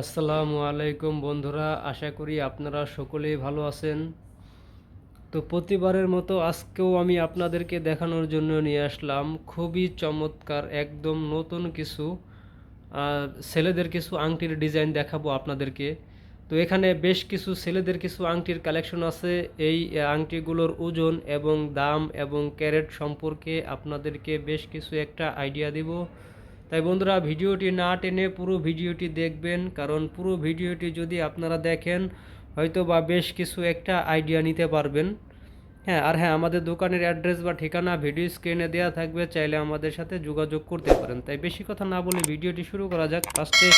আসসালামু আলাইকুম বন্ধুরা, আশা করি আপনারা সকলেই ভালো আছেন। তো প্রতিবারের মতো আজকেও আমি আপনাদেরকে দেখানোর জন্য নিয়ে আসলাম খুবই চমৎকার, একদম নতুন কিছু ছেলেদের কিছু আংটির ডিজাইন দেখাবো আপনাদেরকে। তো এখানে বেশ কিছু ছেলেদের কিছু আংটির কালেকশন আছে, এই আংটিগুলোর ওজন এবং দাম এবং ক্যারেট সম্পর্কে আপনাদেরকে বেশ কিছু একটা আইডিয়া দিব। তাই বন্ধুরা ভিডিওটি না টেনে পুরো ভিডিওটি দেখবেন, কারণ পুরো ভিডিওটি যদি আপনারা দেখেন, হয়তো বা বেশ কিছু একটা আইডিয়া নিতে পারবেন। হ্যাঁ আর হ্যাঁ আমাদের দোকানের অ্যাড্রেস বা ঠিকানা ভিডিও স্ক্রিনে দেওয়া থাকবে, চাইলে আমাদের সাথে যোগাযোগ করতে পারেন। তাই বেশি কথা না বলে ভিডিওটি শুরু করা যাক। ফার্স্টে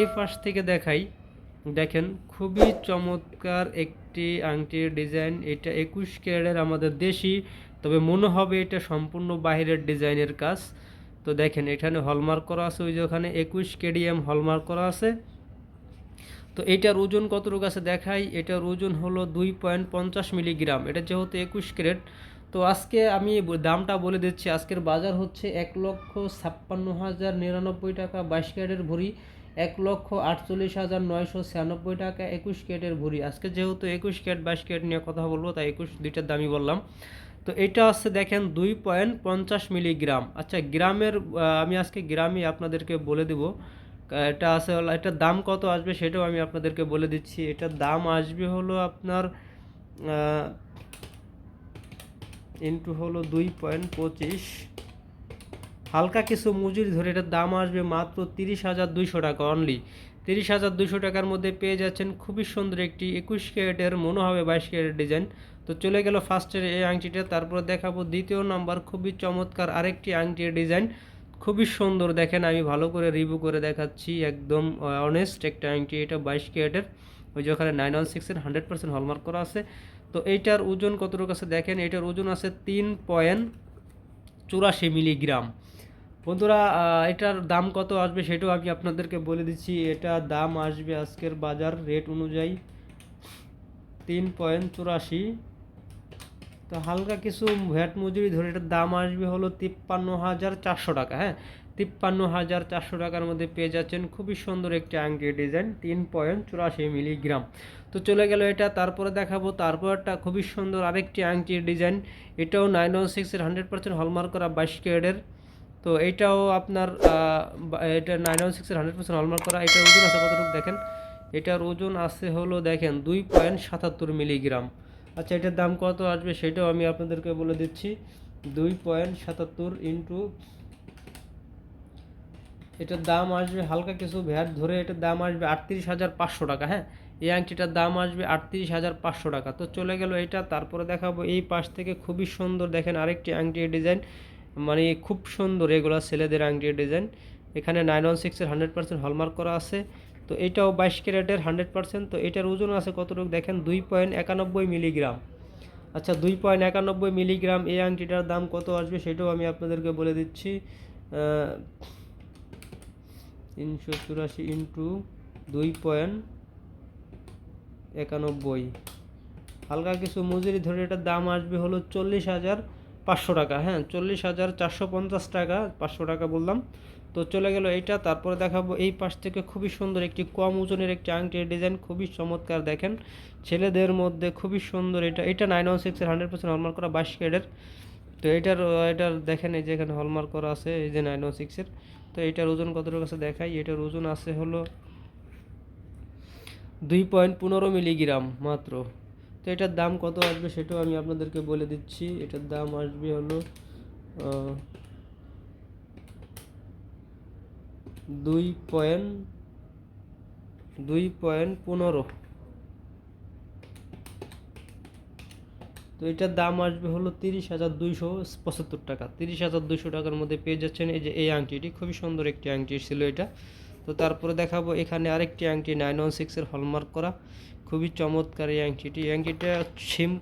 এই পাশ থেকে দেখাই। দেখেন, খুবই চমৎকার একটি আংটির ডিজাইন এটা একুশ ক্যারেটের আমাদের দেশি, তবে মনে হবে এটা সম্পূর্ণ বাইরের ডিজাইনের কাজ। তো দেখেন, এখানে হলমার্ক করা আছে, ওই যে ওখানে একুশ কেডিএম হলমার্ক করা আছে। তো এটার ওজন কতটুকু আছে দেখাই। এটার ওজন হলো দুই পয়েন্ট পঞ্চাশ মিলিগ্রাম। এটা যেহেতু একুশ ক্যারেট, তো আজকে আমি দামটা বলে দিচ্ছি। আজকের বাজার হচ্ছে এক লক্ষ ছাপ্পান্ন হাজার নিরানব্বই টাকা বাইশ ক্যারেটের ভরি, এক লক্ষ আটচল্লিশ হাজার নয়শো ছিয়ানব্বই টাকা একুশ ক্যারেটের ভরি। আজকে যেহেতু একুশ ক্যারেট, বাইশ ক্যারেট নিয়ে কথা বলব, তাই একুশ দুইটার দামই বললাম। তো এটা হচ্ছে দেখেন দুই পয়েন্ট পঞ্চাশ মিলিগ্রাম। আচ্ছা গ্রামের আমি আজকে গ্রামই আপনাদেরকে বলে দেব। এটা আছে এটার দাম কত আসবে সেটাও আমি আপনাদেরকে বলে দিচ্ছি। এটার দাম আসবে হলো আপনার ইন্টু হলো দুই পয়েন্ট পঁচিশ। হালকা কিছু মজুরি ধরে এটার দাম আসবে মাত্র তিরিশ হাজার দুইশো টাকা অনলি তিরিশ হাজার দুইশো টাকার মধ্যে পেয়ে যাচ্ছেন খুবই সুন্দর একটি একুশ ক্যারেটের মনে হবে বাইশ ক্যারেট ডিজাইন। তো চলে গেল ফার্স্টের এই আংটিটা, তারপরে দেখাবো দ্বিতীয় নাম্বার, খুবই চমৎকার আরেকটি আংটির ডিজাইন। খুবই সুন্দর, দেখেন আমি ভালো করে রিভিউ করে দেখাচ্ছি, একদম অনেস্ট একটা আংটি, এটা বাইশ ক্যারেটের। ওই যে ওখানে নাইন ওয়ান সিক্সের হান্ড্রেড পার্সেন্ট হলমার্ক করা আছে। তো এইটার ওজন কতটুকু আছে দেখেন, এটার ওজন আছে তিন পয়েন্ট চুরাশি মিলিগ্রাম। বন্ধুরা এটার দাম কত আসবে সেটাও আমি আপনাদেরকে বলে দিচ্ছি, এটা দাম আসবে আজকের বাজার রেট অনুযায়ী তিন পয়েন্ট চুরাশি তো হালকা কিছু ভ্যাট মজুরি ধরে এটার দাম আসবে হলো তিপ্পান্ন হাজার চারশো টাকা হ্যাঁ? তিপ্পান্ন হাজার চারশো টাকার মধ্যে পেয়ে যাচ্ছেন খুবই সুন্দর একটি আংটি ডিজাইন, তিন পয়েন্ট চুরাশি মিলিগ্রাম। তো চলে গেল এটা, তারপরে দেখাবো, তারপরটা খুবই সুন্দর আরেকটি আংটির ডিজাইন, এটাও নাইন ওয়ান সিক্সের হান্ড্রেড পার্সেন্ট হলমার্ক করা বাইশ ক্যারেটের। তো এইটাও আপনার এটা নাইন ওয়ান সিক্সের হান্ড্রেড পার্সেন্ট হলমার্ক করা এটা ওজন আছে কতটুকু দেখেন? এটার ওজন আছে হলো দেখেন দুই পয়েন্ট সাতাত্তর মিলিগ্রাম। আচ্ছা এটার দাম কত আসবে সেটাও আমি আপনাদেরকে বলে দিচ্ছি। দুই পয়েন্ট সাতাত্তর ইন্টু এটার দাম আসবে হালকা কিছু ভ্যাট ধরে এটার দাম আসবে আটত্রিশ হাজার পাঁচশো টাকা হ্যাঁ? এই আংটিটার দাম আসবে আটত্রিশ হাজার পাঁচশো টাকা। তো চলে গেল এটা, তারপরে দেখাবো এই পাশ থেকে খুবই সুন্দর দেখেন আরেকটি আংটির ডিজাইন। মানে খুব সুন্দর এগুলো ছেলেদের আংটির ডিজাইন। এখানে নাইন ওয়ান সিক্সের হান্ড্রেড পার্সেন্ট হলমার্ক করা আছে। তো এটাও বাইশ ক্যারেটের হান্ড্রেড পার্সেন্ট। তো এটার ওজন আছে কতটুকু? দেখেন দুই পয়েন্ট একানব্বই মিলিগ্রাম। আচ্ছা দুই পয়েন্ট একানব্বই মিলিগ্রাম এই আংটিটার দাম কত আসবে সেটাও আমি আপনাদেরকে বলে দিচ্ছি। তিনশো চুরাশি ইন্টু দুই পয়েন্ট একানব্বই। হালকা কিছু মজুরি ধরে এটার দাম আসবে হলো চল্লিশ হাজার পাঁচশো টাকা। হ্যাঁ চল্লিশ হাজার চারশো পঞ্চাশ টাকা, পাঁচশো টাকা বললাম। তো চলে গেল এইটা, তারপরে দেখাবো এই পাশ থেকে খুবই সুন্দর একটি কম ওজনের একটি আংটির ডিজাইন, খুবই চমৎকার দেখেন। ছেলেদের মধ্যে খুবই সুন্দর এটা এটা নাইন ওয়ান সিক্সের হান্ড্রেড পার্সেন্ট হলমার্ক করা বাইশ ক্যারেটের। তো এটার এটার দেখেন এই যে এখানে হলমার্ক করা আছে, এই যে নাইন ওয়ান সিক্সের তো এটার ওজন কতটুকু আছে দেখাই, এটার ওজন আছে হলো দুই পয়েন্ট পনেরো মিলিগ্রাম মাত্র। তো এটার দাম কত আসবে সেটাও আমি আপনাদেরকে বলে দিচ্ছি। এটার দাম আসবে হলো দুই পয়েন্ট দুই পয়েন্ট পনেরো। তো এটার দাম আসবে হলো তিরিশ হাজার দুইশো পঁচাত্তর টাকা। তিরিশ হাজার দুইশো টাকার মধ্যে পেয়ে যাচ্ছেন এই যে এই আংটিটি। খুবই সুন্দর একটি আংটি ছিল এটা। তো তারপরে দেখাবো এখানে আরেকটি আংটি, নাইন ওয়ান সিক্সের হলমার্ক করা। খুবই চমৎকার এই আংটিটি। আংটিটা সিম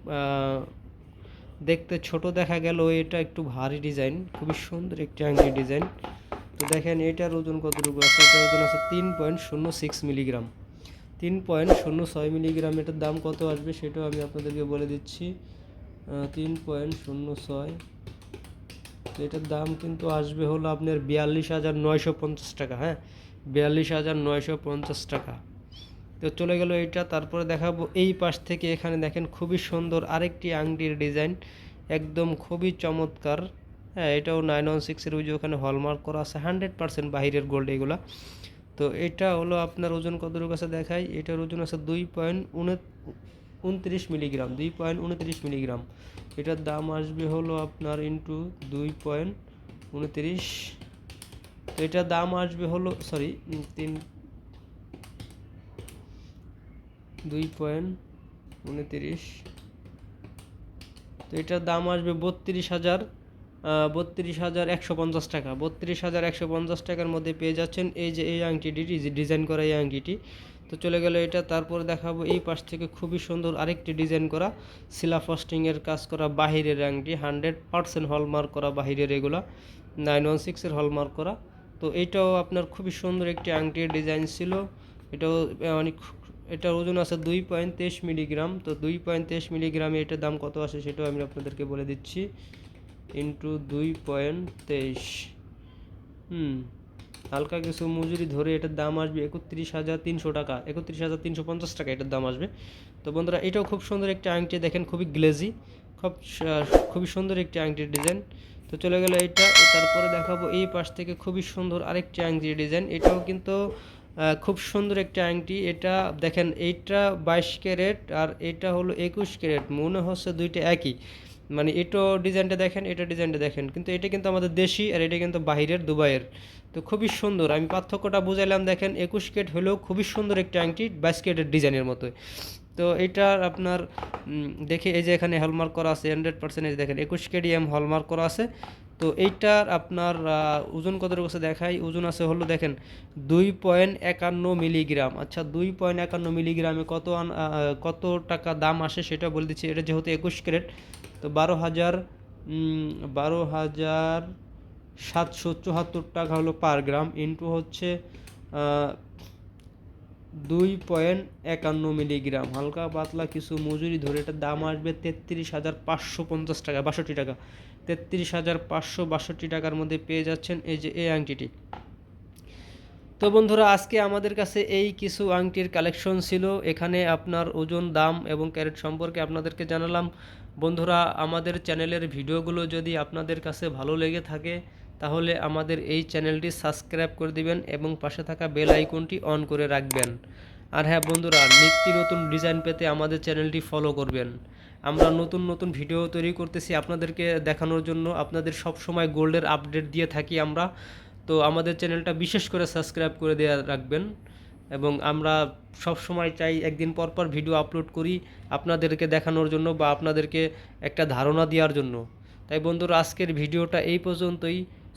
দেখতে ছোট দেখা গেল এটা একটু ভারী ডিজাইন। খুবই সুন্দর একটি আংটি ডিজাইন। তো দেখেন এটার ওজন কতটুকু আছে? এটার ওজন আছে তিন পয়েন্ট শূন্য সিক্স মিলিগ্রাম। তিন পয়েন্ট শূন্য ছয় মিলিগ্রাম, এটার দাম কত আসবে সেটাও আমি আপনাদেরকে বলে দিচ্ছি। তিন পয়েন্ট শূন্য ছয়। এটার দাম কিন্তু আসবে হলো আপনার বিয়াল্লিশ হাজার নয়শো পঞ্চাশ টাকা হ্যাঁ? বিয়াল্লিশ হাজার নয়শো পঞ্চাশ টাকা। তো চলে গেল এইটা, তারপরে দেখাবো এই পাশ থেকে এখানে দেখেন খুবই সুন্দর আরেকটি আংটির ডিজাইন, একদম খুবই চমৎকার। হ্যাঁ এটাও নাইন ওয়ান সিক্সের ওই যে ওখানে হলমার্ক করা আছে হান্ড্রেড পার্সেন্ট বাহিরের গোল্ড এগুলা। তো এটা হলো আপনার ওজন কতটুকু আছে দেখাই, এটার ওজন আছে দুই পয়েন্ট উন উনত্রিশ মিলিগ্রাম দুই পয়েন্ট উনত্রিশ মিলিগ্রাম এটার দাম আসবে হলো আপনার ইন্টু দুই পয়েন্ট উনত্রিশ। তো এটার দাম আসবে হলো সরি তিন দুই পয়েন্ট উনত্রিশ। তো এটার দাম আসবে বত্রিশ হাজার বত্রিশ হাজার একশো পঞ্চাশ টাকা। বত্রিশ হাজার একশো পঞ্চাশ টাকার মধ্যে পেয়ে যাচ্ছেন এই যে এই আংটিটি ডিজাইন করা এই আংটিটি। তো চলে গেল এটা, তারপরে দেখাবো এই পাশ থেকে খুবই সুন্দর আরেকটি ডিজাইন করা শিলা ফস্টিংয়ের কাজ করা বাহিরের আংটি, হান্ড্রেড পার্সেন্ট হলমার্ক করা বাহিরের এগুলা, নাইন ওয়ান সিক্সের হলমার্ক করা। তো এটাও আপনার খুবই সুন্দর একটি আংটির ডিজাইন ছিল। এটাও অনেক এটার ওজন আছে দুই পয়েন্ট তেইশ মিলিগ্রাম। তো দুই পয়েন্ট তেইশ মিলিগ্রামে এটার দাম কত আসে সেটাও আমি আপনাদেরকে বলে দিচ্ছি। ইন্টু দুই পয়েন্ট তেইশ। হুম, হালকা কিছু মজুরি ধরে এটার দাম আসবে একত্রিশ হাজার তিনশো টাকা। একত্রিশ হাজার তিনশো পঞ্চাশ টাকা এটার দাম আসবে। তো বন্ধুরা, এটাও খুব সুন্দর একটি আংটি, দেখেন খুবই গ্লেজি, খুব খুবই সুন্দর একটি আংটির ডিজাইন। তো চলে গেলে এটা তারপরে দেখাবো এই পাশ থেকে খুবই সুন্দর আরেকটি আংটির ডিজাইন। এটাও কিন্তু খুব সুন্দর একটা আংটি। এটা, দেখেন, এইটা বাইশ ক্যারেট আর এটা হলো একুশ ক্যারেট। মনে হচ্ছে দুইটা একই। মানে এটো ডিজাইনটা দেখেন, এটা ডিজাইনটা দেখেন। কিন্তু এটা কিন্তু আমাদের দেশি আর এটা কিন্তু বাহিরের, দুবাইয়ের। তো খুবই সুন্দর। আমি পার্থক্যটা বুঝাইলাম, দেখেন, একুশ কেট হলেও খুবই সুন্দর একটি আংটি, বাইশ কেটের ডিজাইনের মতোই। তো এইটার আপনার দেখে, এই যে এখানে হলমার্ক করা আছে হান্ড্রেড পার্সেন্ট দেখেন, একুশ কেডিএম হলমার্ক করা আছে। তো এইটার আপনার ওজন কত আছে দেখাই। ওজন আছে হলো দেখেন দুই পয়েন্ট একান্ন মিলিগ্রাম। আচ্ছা দুই পয়েন্ট একান্ন মিলিগ্রামে কত কত টাকা দাম আসে সেটা বলে দিচ্ছি। এটা যেহেতু একুশ ক্যারেট, তো বারো হাজার বারো হাজার সাতশো চুয়াত্তর টাকা হলো পার গ্রাম। ইন্টু হচ্ছে দুই পয়েন্ট একান্ন মিলিগ্রাম। হালকা পাতলা কিছু মজুরি ধরে এটার দাম আসবে তেত্রিশ হাজার পাঁচশো পঞ্চাশ টাকা, বাষট্টি টাকা। তেত্রিশ হাজার পাঁচশো বাষট্টি টাকার মধ্যে পেয়ে যাচ্ছেন এই যে এই আংটিটি। তো বন্ধুরা, আজকে আমাদের কাছে এই কিছু আংটির কালেকশন ছিল। এখানে আপনার ওজন, দাম এবং ক্যারেট সম্পর্কে আপনাদেরকে জানালাম। বন্ধুরা, আমাদের চ্যানেলের ভিডিওগুলো যদি আপনাদের কাছে ভালো লেগে থাকে তাহলে আমাদের এই চ্যানেলটি সাবস্ক্রাইব করে দিবেন এবং পাশে থাকা বেল আইকনটি অন করে রাখবেন। আর হ্যাঁ বন্ধুরা, নিত্য নতুন ডিজাইন পেতে আমাদের চ্যানেলটি ফলো করবেন। আমরা নতুন নতুন ভিডিও তৈরি করতেছি আপনাদেরকে দেখানোর জন্য। আপনাদের সব সময় গোল্ডের আপডেট দিয়ে থাকি আমরা। তো আমাদের চ্যানেলটা বিশেষ করে সাবস্ক্রাইব করে দেওয়া রাখবেন। এবং আমরা সব সময় চাই একদিন পর পর ভিডিও আপলোড করি আপনাদেরকে দেখানোর জন্য বা আপনাদেরকে একটা ধারণা দেওয়ার জন্য। তাই বন্ধুরা, আজকের ভিডিওটা এই পর্যন্তই।